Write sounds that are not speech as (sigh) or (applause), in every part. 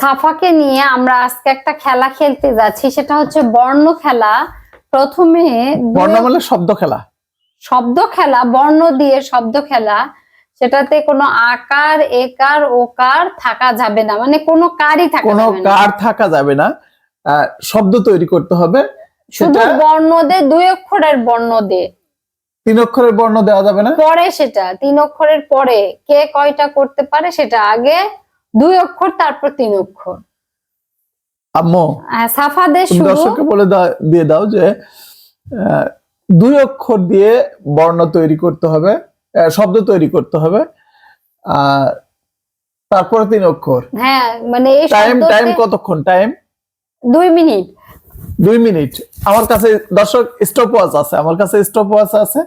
সাফাকে নিয়ে আমরা আজকে একটা খেলা খেলতে যাচ্ছি সেটা হচ্ছে বর্ণ খেলা। প্রথমে বর্ণ মানে শব্দ খেলা। শব্দ খেলা বর্ণ দিয়ে শব্দ খেলা। সেটাতে কোনো আকার একার ওকার থাকা যাবে না মানে কোনো কারই থাকা কোনো কার থাকা যাবে না। শব্দ তৈরি করতে হবে। শুধু বর্ণ দে দুই অক্ষরের বর্ণ দে। তিন অক্ষরের বর্ণ দেওয়া যাবে না? পরে সেটা তিন অক্ষরের পরে কে কয়টা করতে পারে সেটা আগে দুই অক্ষর তারপর তিন অক্ষর। আম্মু আহ, সাফা দে শুরু। দর্শককে বলে দাও- দিয়ে দাও যে দুই অক্ষর দিয়ে বর্ণ তৈরি করতে হবে শব্দ তৈরি করতে হবে তারপরে তিন অক্ষর। হ্যাঁ মানে টাইম টাইম কতক্ষণ? টাইম দুই মিনিট। দুই মিনিট। আমার কাছে দর্শক স্টপ ওয়াচ আছে আমার কাছে স্টপ ওয়াচ আছে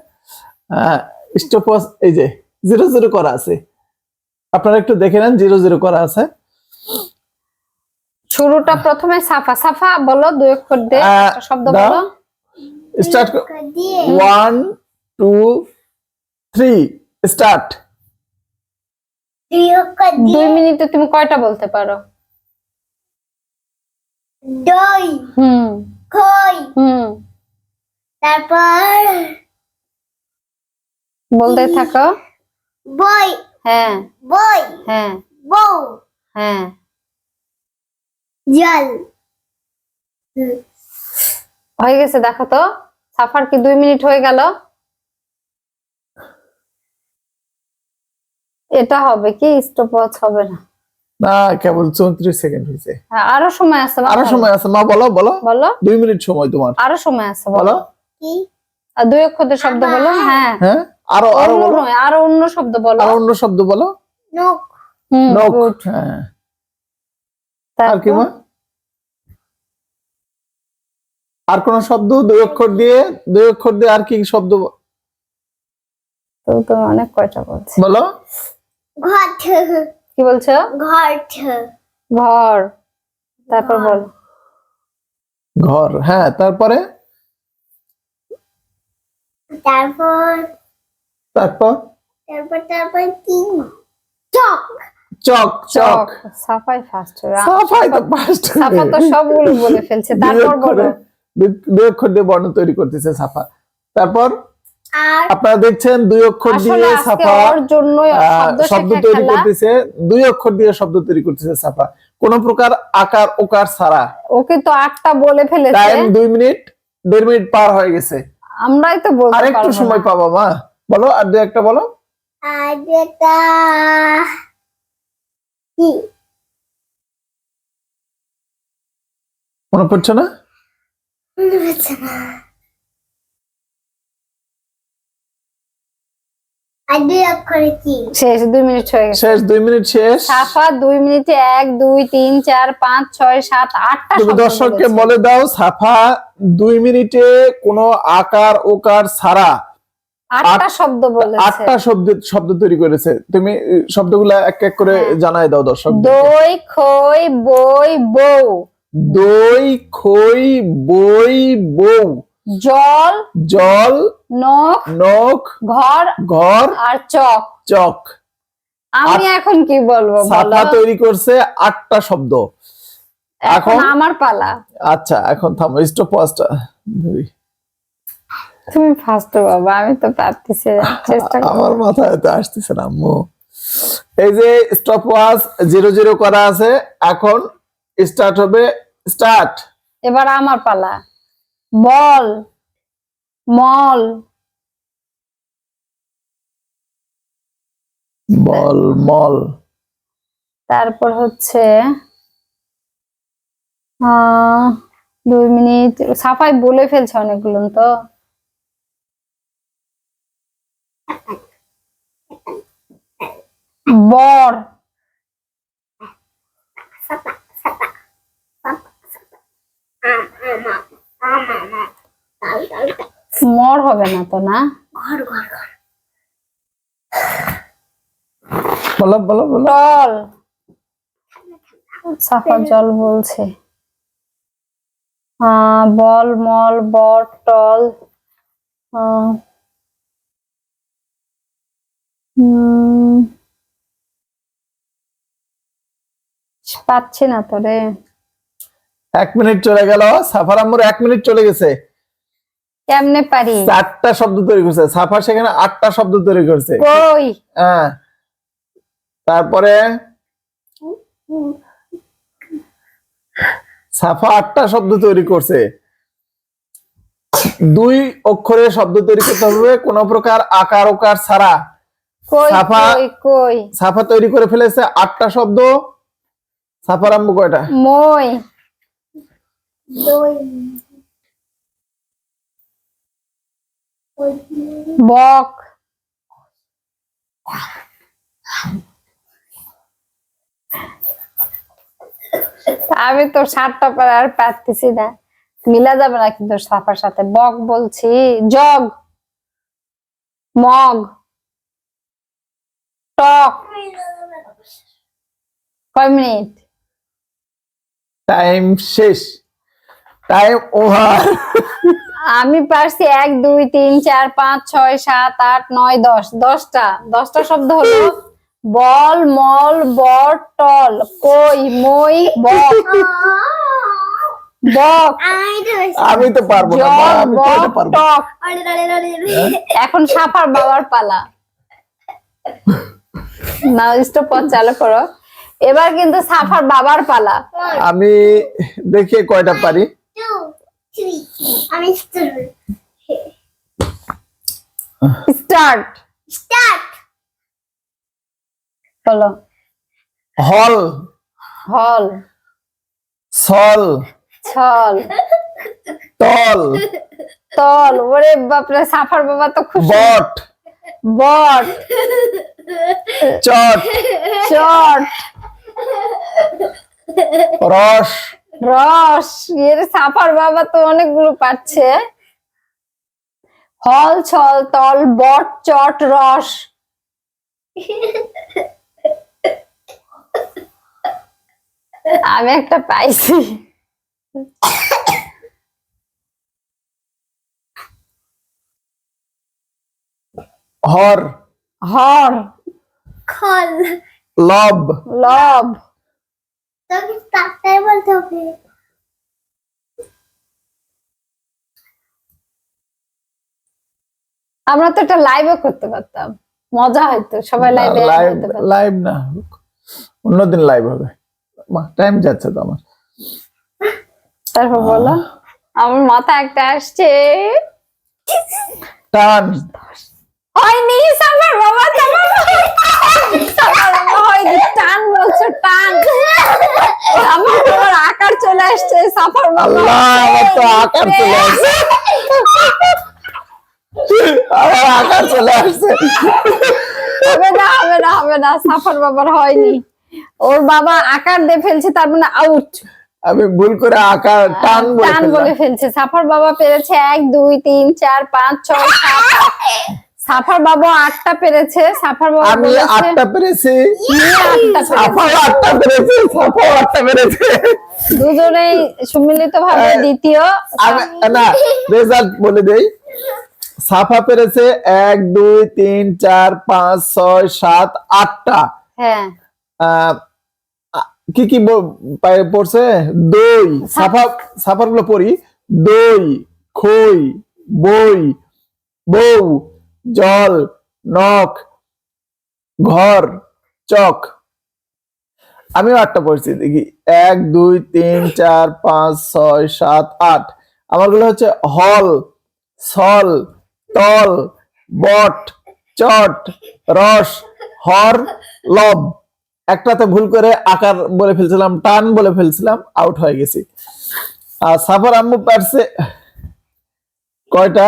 স্টপ ওয়াচ এই যে জিরো জিরো করা আছে। আপনারা একটু দেখে নেন জিরো জিরো করা আছে। শুরুটা প্রথমে সাফা। সাফা বলো দুই অক্ষর দে আহ, একটা শব্দ বলো। Start one two three start দুই দিয়ে। মিনিটে তুমি কয়টা বলতে পারো? দই। হুম। খই হুম। তারপর বলতে থাকো। বই। হ্যাঁ। বই। হ্যাঁ। বউ। হ্যাঁ। জল। হয়ে গেছে দেখো তো। সাফার কি দুই মিনিট হয়ে গেল? এটা হবে কি? স্টপ ওয়াচ হবে না। না কেবল চৌত্রিশ সেকেন্ড হয়েছে। হ্যাঁ, আরও সময় আছে আরও সময় আছে মা বলো বলো। বলো। দুই মিনিট সময় তোমার। আরও সময় আছে বলো। বলো। কি? আর দুই অক্ষরের শব্দ বলো। হ্যাঁ। হ্যাঁ? আরও আরও অন্য বলো। আরও অন্য শব্দ বলো। আরও অন্য শব্দ বলো। নখ। good. হ্যাঁ। আর কি মা? আর কোন শব্দ? দুই অক্ষর দিয়ে দুই অক্ষর দিয়ে আর কি শব্দ ব- তো তুমি অনেক কয়টা বলছো? বলো। ঘট। কি বলছো? ঘট। ঘর। তারপর। বলো। ঘর হ্যাঁ তারপরে? তারপর তারপর? তারপর তারপর কি চক। চক চক। সাফাই ফার্স্ট সাফাই তো সাফা তো সবগুলো বলে ফেলছে তারপর বলো। দুই- অক্ষর দিয়ে বর্ণ তৈরি করতেছে সাফা। তারপর? আপনারা দেখছেন দুই অক্ষর দিয়ে সাফা শব্দ তৈরি করতেছে দুই অক্ষর দিয়ে শব্দ তৈরি করতেছে সাফা। কোন প্রকার আকার ওকার ছাড়া। ওকে তো আটটা বলে ফেলেছে। টাইম দুই মিনিট দেড় মিনিট পার হয়ে গেছে। আমরাই তো বলতে আর একটু সময়। পাবা মা। বলো আর দু একটা বলো। আর একটা কি? মনে পড়ছে না? মনে শেষ দুই মিনিট হয়ে গেছে। শেষ দুই মিনিট শেষ। সাফা দুই মিনিটে এক দুই তিন চার পাঁচ ছয় সাত আটটা তুমি দর্শককে বলে দাও সাফা দুই মিনিটে কোনো আকার ওকার ছাড়া আটটা শব্দ বলেছে। আটটা শব্দ শব্দ তৈরি করেছে। তুমি শব্দগুলা এক এক করে হ্যাঁ। জানাই দাও দর্শক দই খই বই বউ। দই খই বই বউ। জল জল নখ নখ ঘর ঘর আর চক। চক। আমি এখন কি বলব বলো? সাফা তৈরি করছে আটটা শব্দ। এখন আমার পালা। আচ্ছা এখন থামো স্টপ ধরি। তুমি ফার্স্ট বাবা আমি তো পারতেছি চেষ্টা আমার মাথায় তো আসতেছে না আম্মু। এই যে স্টপ ওয়াচ জিরো জিরো করা আছে এখন স্টার্ট হবে স্টার্ট এবার আমার পালা। বল মল। বল মল। তারপর হচ্ছে দুই মিনিট সাফাই বলে ফেলছে অনেকগুলো তো। বর। মর হবে না তো না? বলো বলো বলো। টল সাফা জল বলছে। আহ, বল মল বট টল। আহ, পাচ্ছি না তো রে। এক মিনিট চলে গেল সাফার আম্মুর এক মিনিট চলে গেছে। কেমনে পারি? চারটা শব্দ তৈরি করছে সাফা সেখানে আটটা শব্দ তৈরি করছে। কই? হ্যাঁ। তারপরে সাফা আটটা শব্দ তৈরি করছে। দুই অক্ষরে শব্দ তৈরি করতে হবে কোন প্রকার আকার ওকার ছাড়া। সাফা- কই কই? সাফা তৈরি করে ফেলেছে আটটা শব্দ। সাফার আম্মু কয়টা? মই। বক। আমি তো সাতটা পরে আর পারতেছি না। মিলা যাবে না কিন্তু সাফার সাথে? বক বলছি। জগ। মগ। টক। কয় মিনিট? টাইম শেষ। Time over. আমি পারছি এক দুই তিন চার পাঁচ ছয় সাত আট নয় দশ। দশটা। দশটা শব্দ হলো বল মল বট টল কই মই বক। বক। আমি তো পারব না আমি পারব এখন সাফার বাবার পালা। (laughs) না স্টপ চালু করো। এবার কিন্তু সাফার বাবার পালা। আমি দেখি কয়টা পারি। আমি স্টার্ট স্টার্ট বলো। হল। হল। সল ছল। তল। তল। ওরে বাপরে সাফার বাবা তো খুব বট। বট। চট। চট। রস। রস। এর সাফার বাবা তো অনেকগুলো পাচ্ছে। হল ছল তল বট চট রস। আমি একটা পাইছি। হর। হর। খল। লব। লব। তোকে তাড়াতাড়ি বলতে হবে। আমরা তো এটা লাইভও করতে পারতাম। মজা হইতো সবাই লাইভে লাইভ লাইভ না অন্যদিন লাইভ হবে। টাইম যাচ্ছে তো আমার। তারপর বলো আমার মাথা একটা আসছে। টান। হয়নি সামার বাবা সামার সামার বাবা হয়নি টান বলছো টান আমার আকার চলে আসছে সাফার বাবা আল্লাহ আমার তো আকার চলে আসছে আমার আকার চলে আসছে হবে না হবে না হবে না সাফার বাবার হয়নি ওর বাবা আকার দিয়ে ফেলছে তার মানে আউট আমি ভুল করে আকার টান বলে টান বলে ফেলছে সাফার বাবা পেরেছে এক দুই তিন চার পাঁচ ছয় সাত। সাফার বাবা আটটা পেরেছে সাফার বাবা আমি আটটা পেরেছি। আটটা পেরেছে। সাফাও আটটা পেরেছে সাফাও আটটা পেরেছে। দুজনেই সম্মিলিত ভাবে হ্যাঁ। দ্বিতীয়। না রেজাল্ট বলে দেই। সাফা পেরেছে এক দুই তিন চার পাঁচ ছয় সাত আটটা। হ্যাঁ। কি কি পড়ছে? দই। সাফা সাফারগুলো পড়ি। দই খই বই বউ। জল, নখ, ঘর, চক। আমিও আটটা পড়ছি, দেখি। এক, দুই, তিন, চার, পাঁচ, ছয়, সাত, আট। আমারগুলো হচ্ছে হল, সল, তল, বট, চট, রস, হর, লব। একটাতে ভুল করে আকার বলে ফেলছিলাম, টান বলে ফেলছিলাম আউট হয়ে গেছি। আর সাফার আম্মু পারছে কয়টা?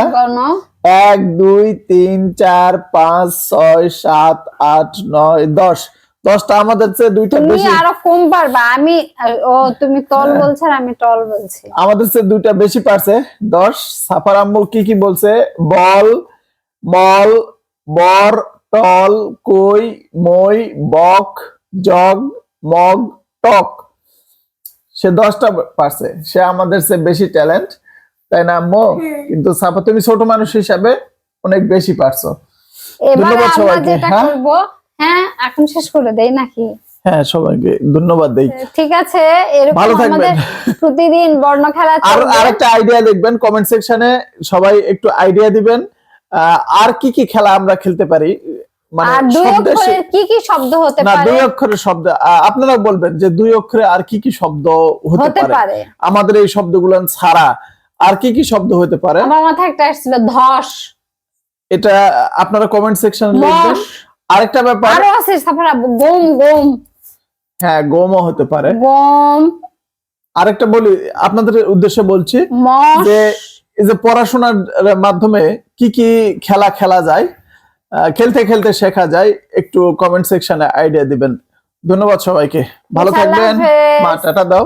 এক দুই তিন চার পাঁচ ছয় সাত আট নয় দশ। দশটা আমাদের চেয়ে দুইটা বেশি। আরও কম পারবা। আমি ও তুমি তল বলছো আর আমি টল বলছি। আমাদের চেয়ে দুইটা বেশি পারছে। দশ সাফার আম্মু কি কি বলছে? বল মল বর টল কই মই বক জগ মগ টক। সে দশটা পারছে। সে আমাদের চেয়ে বেশি ট্যালেন্ট তাই না আম্মু? কিন্তু সাফা তুমি ছোট মানুষ হিসাবে অনেক বেশি পারছ। ধন্যবাদ সবাইকে, হ্যাঁ? হ্যাঁ এখন শেষ করে দেই নাকি? হ্যাঁ সবাইকে ধন্যবাদ দেই। ঠিক আছে এরকম আমাদের প্রতিদিন বর্ণ খেলা আর। আরেকটা আইডিয়া লিখবেন কমেন্ট সেকশনে সবাই একটু আইডিয়া দিবেন। আহ, আর কি কি খেলা আমরা খেলতে পারি? মানে কি কি শব্দ হতে না দুই অক্ষরের শব্দ আপনারা বলবেন যে দুই অক্ষরে আর কি কি শব্দ হতে পারে। আমাদের এই শব্দগুলো ছাড়া আর কি কি শব্দ হতে পারে? আমার মাথায় একটা আসছিল ধস। এটা আপনারা কমেন্ট সেকশনে লিখবেন। আরেকটা ব্যাপার আরও আছে তারপরে গম গম। হ্যাঁ গমও হতে পারে। গম। আরেকটা বলি আপনাদের উদ্দেশ্যে বলছি যে এই যে পড়াশোনার মাধ্যমে কি কি খেলা খেলা যায় খেলতে খেলতে শেখা যায় একটু কমেন্ট সেকশনে আইডিয়া দিবেন। ধন্যবাদ সবাইকে। ভালো থাকবেন। মা টাটা দাও।